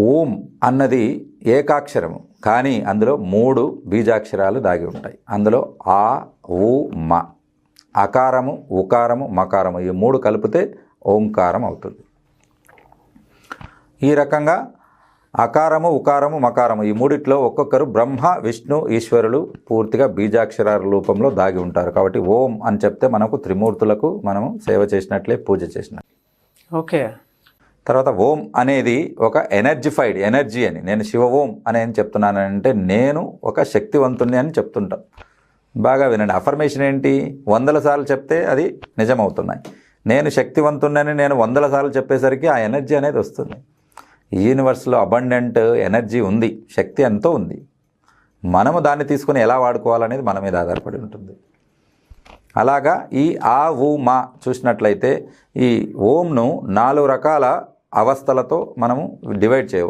ఓం అన్నది ఏకాక్షరము. కానీ అందులో మూడు బీజాక్షరాలు దాగి ఉంటాయి. అందులో ఆ ఊ మ. అకారము ఉకారము మకారము ఈ మూడు కలిపితే ఓంకారం అవుతుంది. ఈ రకంగా అకారము ఉకారము మకారము ఈ మూడిట్లో ఒక్కొక్కరు బ్రహ్మ విష్ణు ఈశ్వరులు పూర్తిగా బీజాక్షరాల రూపంలో దాగి ఉంటారు. కాబట్టి ఓం అని చెప్తే మనకు త్రిమూర్తులకు మనము సేవ చేసినట్లే పూజ చేసినట్లే. ఓకే. తర్వాత ఓం అనేది ఒక ఎనర్జిఫైడ్ ఎనర్జీ అని. నేను శివ ఓం అని ఏం చెప్తున్నాను అంటే నేను ఒక శక్తివంతుణ్ణి అని చెప్తుంటాను బాగా వినండి. అఫర్మేషన్ ఏంటి? వందల సార్లు చెప్తే అది నిజమవుతున్నాయి. నేను శక్తివంతుణ్ణని నేను వందల సార్లు చెప్పేసరికి ఆ ఎనర్జీ అనేది వస్తుంది. ఈ యూనివర్స్లో అబండెంట్ ఎనర్జీ ఉంది. శక్తి ఎంతో ఉంది. మనము దాన్ని తీసుకొని ఎలా వాడుకోవాలనేది మన మీద ఆధారపడి ఉంటుంది. అలాగా ఈ ఆ ఊ మా చూసినట్లయితే ఈ ఓంను నాలుగు రకాల అవస్థలతో మనము డివైడ్ చేయవచ్చు.